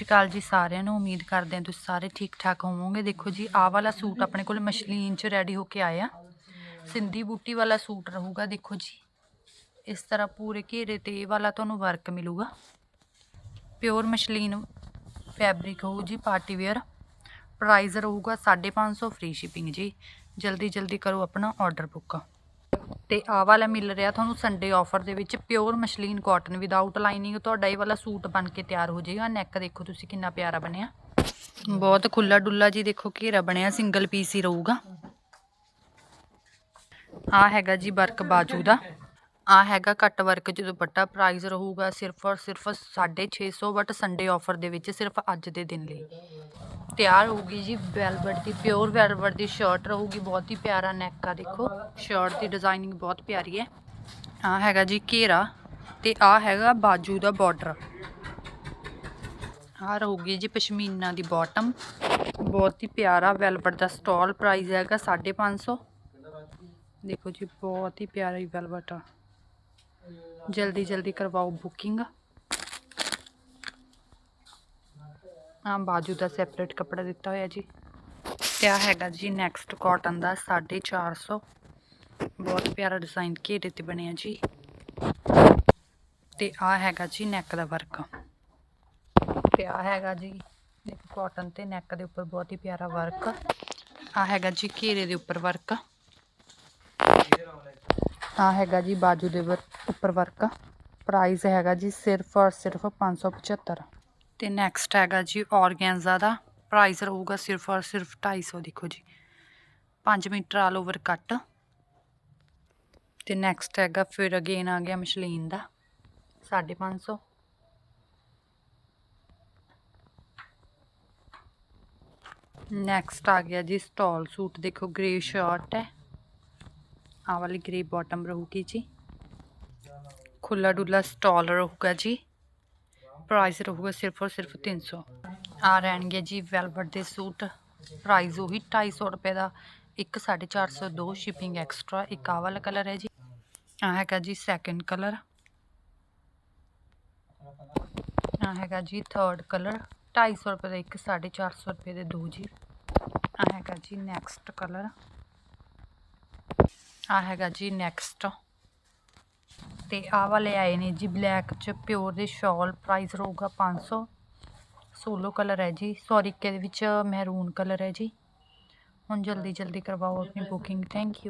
ਸਤਿ ਸ਼੍ਰੀ ਅਕਾਲ ਜੀ ਸਾਰਿਆਂ ਨੂੰ, ਉਮੀਦ ਕਰਦੇ ਹਾਂ ਤੁਸੀਂ ਸਾਰੇ ਠੀਕ ਠਾਕ ਹੋਵੋਗੇ। ਦੇਖੋ ਜੀ, ਆਹ ਵਾਲਾ ਸੂਟ ਆਪਣੇ ਕੋਲ ਮਸ਼ਲੀਨ 'ਚ ਰੈਡੀ ਹੋ ਕੇ ਆਇਆ। ਸਿੰਧੀ ਬੂਟੀ ਵਾਲਾ ਸੂਟ ਰਹੂਗਾ, ਦੇਖੋ ਜੀ। ਇਸ ਤਰ੍ਹਾਂ ਪੂਰੇ ਘੇਰੇ ਤੇ ਇਹ ਵਾਲਾ ਤੁਹਾਨੂੰ ਵਰਕ ਮਿਲੂਗਾ। ਪਿਓਰ ਮਸ਼ਲੀਨ ਫੈਬਰਿਕ ਹੋਊ ਜੀ ਪਾਰਟੀ ਵੇਅਰ ਪ੍ਰਾਈਸ ਰਹੂਗਾ 550 ਫ੍ਰੀ ਸ਼ਿਪਿੰਗ ਜੀ। ਜਲਦੀ ਜਲਦੀ ਕਰੋ ਆਪਣਾ ਆਰਡਰ ਬੁੱਕ ਤੇ ਆਹ ਵਾਲਾ ਮਿਲ ਰਿਹਾ ਤੁਹਾਨੂੰ ਸੰਡੇ ਆਫਰ ਦੇ ਵਿੱਚ pure muslin cotton without lining ਤੁਹਾਡਾ ਇਹ ਵਾਲਾ ਸੂਟ ਬਣ ਕੇ ਤਿਆਰ ਹੋ ਜਾਏਗਾ। ਨੈਕ ਦੇਖੋ ਤੁਸੀਂ ਕਿੰਨਾ ਪਿਆਰਾ ਬਣਿਆ। ਬਹੁਤ ਖੁੱਲਾ ਡੁੱਲਾ ਜੀ ਦੇਖੋ ਘੇਰਾ ਬਣਿਆ ਸਿੰਗਲ ਪੀਸ ਹੀ ਰਹੂਗਾ। ਆ ਹੈਗਾ ਜੀ ਵਰਕ ਬਾਜੂ ਦਾ। ਆਹ ਹੈਗਾ ਕੱਟ ਵਰਕ ਚ ਦੁਪੱਟਾ ਪ੍ਰਾਈਜ਼ ਰਹੂਗਾ, ਸਿਰਫ ਔਰ ਸਿਰਫ 650 ਬਟ ਸੰਡੇ ਆਫਰ ਦੇ ਵਿੱਚ ਸਿਰਫ ਅੱਜ ਦੇ ਦਿਨ ਲਈ। ਤਿਆਰ ਹੋਊਗੀ ਜੀ ਵੈਲਵਟ ਦੀ ਪਿਓਰ ਵੈਲਵਟ ਦੀ ਸ਼ਰਟ ਰਹੂਗੀ, ਬਹੁਤ ਹੀ ਪਿਆਰਾ ਨੈਕ ਆ ਦੇਖੋ। ਸ਼ਰਟ ਦੀ ਡਿਜ਼ਾਈਨਿੰਗ ਬਹੁਤ ਪਿਆਰੀ ਹੈ। ਆ ਹੈਗਾ ਜੀ ਘੇਰਾ ਤੇ ਆ ਹੈਗਾ ਬਾਜੂ ਦਾ ਬਾਰਡਰ ਆ ਰਹੂਗੀ ਜੀ ਪਸ਼ਮੀਨਾ ਦੀ ਬਾਟਮ ਬਹੁਤ ਹੀ ਪਿਆਰਾ ਵੈਲਵਟ ਦਾ ਸਟਾਲ ਪ੍ਰਾਈਸ ਹੈਗਾ 550 ਦੇਖੋ ਜੀ, ਬਹੁਤ ਹੀ ਪਿਆਰੀ ਵੈਲਵਟ ਆ। ਜਲਦੀ ਜਲਦੀ ਕਰਵਾਓ ਬੁਕਿੰਗ ਆ ਬਾਜੂ ਦਾ ਸੈਪਰੇਟ ਕੱਪੜਾ ਦਿੱਤਾ ਹੋਇਆ ਜੀ। ਤੇ ਆ ਹੈਗਾ ਜੀ ਨੈਕਸਟ ਕਾਟਨ ਦਾ 450 ਬਹੁਤ ਪਿਆਰਾ ਡਿਜ਼ਾਈਨ ਘੇਰੇ ਤੇ ਬਣਿਆ ਜੀ। ਤੇ ਆ ਹੈਗਾ ਜੀ ਨੈਕ ਦਾ ਵਰਕ ਤੇ ਆ ਹੈਗਾ ਜੀ ਦੇਖੋ ਕਾਟਨ ਤੇ ਨੈਕ ਦੇ ਉੱਪਰ ਬਹੁਤ ਹੀ ਪਿਆਰਾ ਵਰਕ ਆ ਹੈਗਾ ਜੀ ਘੇਰੇ ਦੇ ਉੱਪਰ ਵਰਕ ਆ ਹੈਗਾ ਜੀ ਬਾਜੂ ਦੇ ਵਰ- ਉੱਪਰ ਵਰਕ। ਪ੍ਰਾਈਸ ਹੈਗਾ ਜੀ ਸਿਰਫ ਔਰ ਸਿਰਫ 575 ਤੇ ਨੈਕਸਟ ਹੈਗਾ ਜੀ ਔਰਗੈਂਜ਼ਾ ਦਾ। ਪ੍ਰਾਈਸ ਰਹੂਗਾ ਸਿਰਫ ਔਰ ਸਿਰਫ 250 ਦੇਖੋ ਜੀ। 5 ਮੀਟਰ ਆਲ ਓਵਰ ਕੱਟ ਤੇ ਨੈਕਸਟ ਹੈਗਾ ਫਿਰ ਅਗੇਨ ਆ ਗਿਆ ਮਸ਼ਲੀਨ ਦਾ। 550 ਨੈਕਸਟ ਆ ਗਿਆ ਜੀ ਸਟਾਲ ਸੂਟ। ਦੇਖੋ ਗ੍ਰੇ ਸ਼ਰਟ ਹੈ। ਆ ਵਾਲੀ ਗ੍ਰੇ ਬਾਟਮ ਰਹੂਗੀ ਜੀ। ਖੁੱਲਾ ਡੁੱਲਾ ਸਟਾਲ ਰਹੂਗਾ ਜੀ। ਪ੍ਰਾਈਸ ਰਹੂਗਾ ਸਿਰਫ ਔਰ ਸਿਰਫ 300 ਆ ਰਹਿਣਗੇ ਜੀ ਵੈਲਵਟ ਦੇ ਸੂਟ। ਪ੍ਰਾਈਸ ਉਹੀ 250 ਰੁਪਏ ਦਾ। ਇੱਕ 450 ਦੋ ਸ਼ਿਪਿੰਗ ਐਕਸਟਰਾ ਇੱਕ ਆਹ ਵਾਲਾ ਕਲਰ ਹੈ ਜੀ। ਆ ਹੈਗਾ ਜੀ ਸੈਕੰਡ ਕਲਰ ਆ ਹੈਗਾ ਜੀ ਥਰਡ ਕਲਰ 250 ਰੁਪਏ ਦਾ ਇੱਕ 450 ਰੁਪਏ ਦੇ ਦੋ ਜੀ। ਆ ਹੈਗਾ ਜੀ ਨੈਕਸਟ ਕਲਰ ਆ ਹੈਗਾ ਜੀ ਨੈਕਸਟ ਤੇ ਆਹ ਵਾਲੇ ਆਏ ਨੇ ਜੀ ਬਲੈਕ ਚ ਪਿਓਰ ਦੇ ਸ਼ਾਲ ਪ੍ਰਾਈਸ ਰਹੂਗਾ 500 ਸੋਲੋ ਕਲਰ ਹੈ ਜੀ। ਸੌਰੀ ਕੇ ਦੇ ਵਿੱਚ ਮਹਿਰੂਨ ਕਲਰ ਹੈ ਜੀ। ਹੁਣ ਜਲਦੀ ਜਲਦੀ ਕਰਵਾਓ ਆਪਣੀ ਬੁਕਿੰਗ ਥੈਂਕ ਯੂ